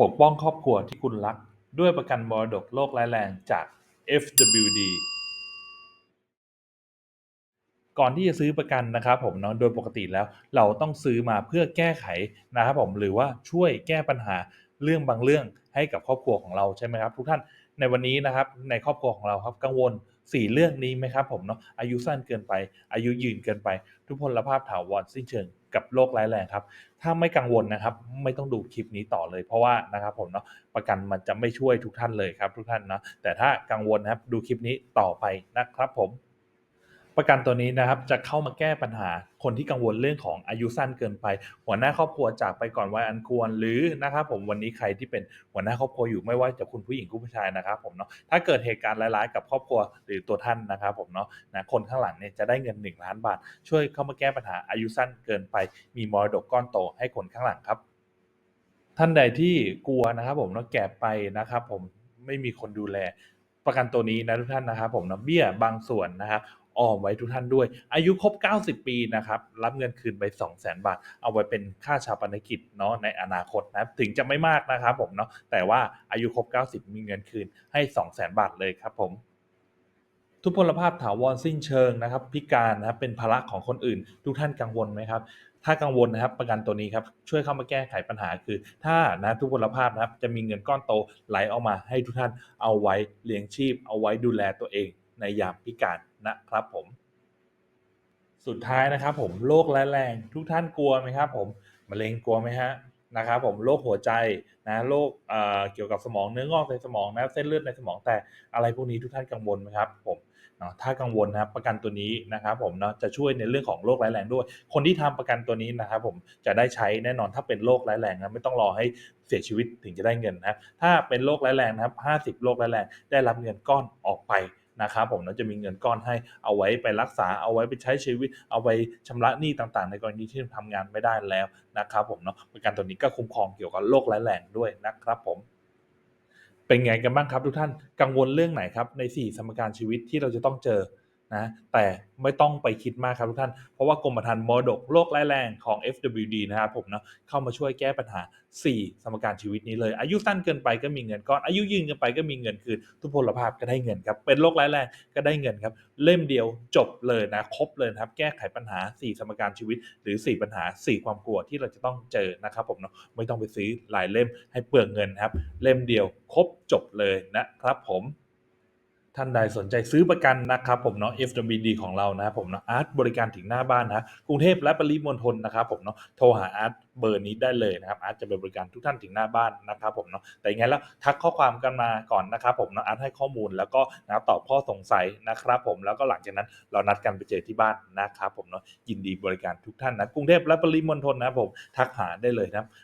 ปกป้องครอบครัวที่คุณรัก ด้วยประกันมรดกโลกร้ายแรงจาก FWD ก่อนที่จะซื้อประกันนะครับผมเนาะโดยปกติแล้วเราต้องซื้อมาเพื่อแก้ไขนะครับผมหรือว่าช่วยแก้ปัญหาเรื่องบางเรื่องให้กับครอบครัวของเราใช่ไหมครับ ทุกท่านในวันนี้นะครับในครอบครัวของเราครับกังวล สี่เรื่องนี้ไหมครับผมเนาะอายุสั้นเกินไป อายุยืนเกินไป ทุพพลภาพถาวรสิ้นเชิงกับโรคร้ายแรงครับ ถ้าไม่กังวลนะครับ ไม่ต้องดูคลิปนี้ต่อเลย เพราะว่านะครับผมเนาะประกันมันจะไม่ช่วยทุกท่านเลยครับทุกท่านเนาะแต่ถ้ากังวลนะครับดูคลิปนี้ต่อไปนะครับผม ประกันตัวนี้นะครับจะเข้ามาแก้ปัญหาคนที่กังวลเรื่องของอายุสั้นเกินไป หัวหน้าครอบครัวจากไปก่อนวัยอันควรหรือนะครับผมวันนี้ใครที่เป็นหัวหน้าครอบครัวอยู่ไม่ว่าจะคุณผู้หญิงคุณผู้ชายนะครับผมเนาะถ้าเกิดเหตุการณ์ร้ายๆกับครอบครัวหรือตัวท่านนะครับผมเนาะนะคนข้างหลังเนี่ยจะได้เงิน 1 ล้านบาท ช่วยเข้ามาแก้ปัญหาอายุสั้นเกินไป มีมรดกก้อนโตให้คนข้างหลังครับ ท่านใดที่กลัวนะครับผมเนาะแก่ไปนะครับผมไม่มีคนดูแลประกันตัวนี้นะทุกท่านนะครับผมเนาะเบี้ยบางส่วนนะครับ ออมไว้ทุกท่านด้วย อายุครบ 90 ปีนะครับรับเงินคืนไป 200,000 บาท เอาไว้เป็นค่าชาปนกิจเนาะในอนาคตนะครับถึงจะไม่มากนะครับผมเนาะแต่ว่าอายุครบ 90 มีเงินคืนให้ 200,000 บาทเลยครับผมทุพพลภาพถาวรสิ้นเชิงนะครับ พิการนะครับเป็นภาระของคนอื่น ทุกท่านกังวลไหมครับ ถ้ากังวลนะครับ ประกันตัวนี้ครับช่วยเข้ามาแก้ไขปัญหาคือ ถ้านะทุพพลภาพนะครับ จะมีเงินก้อนโตไหลออกมาให้ทุกท่านเอาไว้เลี้ยงชีพ เอาไว้ดูแลตัวเองในยามพิการ นะครับผม สุดท้ายนะครับ ผมโรคร้ายแรงทุกท่านกลัวไหมครับ ผมมะเร็งกลัวไหมฮะนะครับผมโรคหัวใจนะโรคเอ่อเกี่ยวกับสมองเนื้องอกในสมองนะเส้นเลือดในสมองแตกอะไรพวกนี้ทุกท่านกังวลไหมครับผมเนาะถ้ากังวลนะครับประกันตัวนี้นะครับผมเนาะจะช่วยในเรื่องของโรคร้ายแรงด้วย คนที่ทำประกันตัวนี้นะครับผมจะได้ใช้แน่นอนถ้าเป็นโรคร้ายแรงนะไม่ต้องรอให้เสียชีวิตถึงจะได้เงินนะถ้าเป็นโรคร้ายแรงนะครับ 50 โรคร้ายแรงได้รับเงินก้อนออกไป นะครับผมเราจะมีเงินก้อนให้เอาไว้ไปรักษาเอาไว้ไปใช้ชีวิต เอาไว้ชำระหนี้ต่างๆ ในกรณีที่ทำงานไม่ได้แล้วนะครับผมเนาะประกันตัวนี้ก็คุ้มครองเกี่ยวกับโรคร้ายแรงด้วยนะครับผมเป็นไงกันบ้างครับทุกท่านกังวลเรื่องไหนครับใน 4 สมการชีวิตที่เราจะต้องเจอ นะแต่ไม่ต้องไปคิดมากครับทุกท่าน เพราะว่ากรมธรรม์มรดกโรคร้ายแรงของ FWD นะครับผมเนาะเข้ามาช่วยแก้ปัญหา 4 สมการชีวิตนี้เลย อายุสั้นเกินไปก็มีเงินก้อน อายุยืนเกินไปก็มีเงินคืนทุพพลภาพก็ได้เงินครับ เป็นโรคร้ายแรงก็ได้เงินครับ เล่มเดียวจบเลยนะ ครบเลยครับ แก้ไขปัญหา 4 สมการชีวิต หรือ 4 ปัญหา 4 ความกลัวที่เราจะต้องเจอนะครับผมเนาะไม่ต้องไปซื้อหลายเล่มให้เปลืองเงินครับ เล่มเดียวครบจบเลยนะครับผม ท่านใดสนใจซื้อประกันนะครับผมเนาะ FWD ของเรานะครับผมเนาะอาร์ตบริการถึงหน้าบ้านนะกรุงเทพและปริมณฑลนะครับผมเนาะโทรหาอาร์ตเบอร์นี้ได้เลยนะครับอาร์ตจะไปบริการทุกท่านถึงหน้าบ้านนะครับผมเนาะแต่ยังไงแล้วทักข้อความกันมาก่อนนะครับผมเนาะอาร์ตให้ข้อมูลแล้วก็นะตอบข้อสงสัยนะครับผมแล้วก็หลังจากนั้นเรานัดกันไปเจอที่บ้านนะครับผมเนาะยินดีบริการทุกท่านนะกรุงเทพและปริมณฑลนะครับผมทักหาได้เลยนะครับ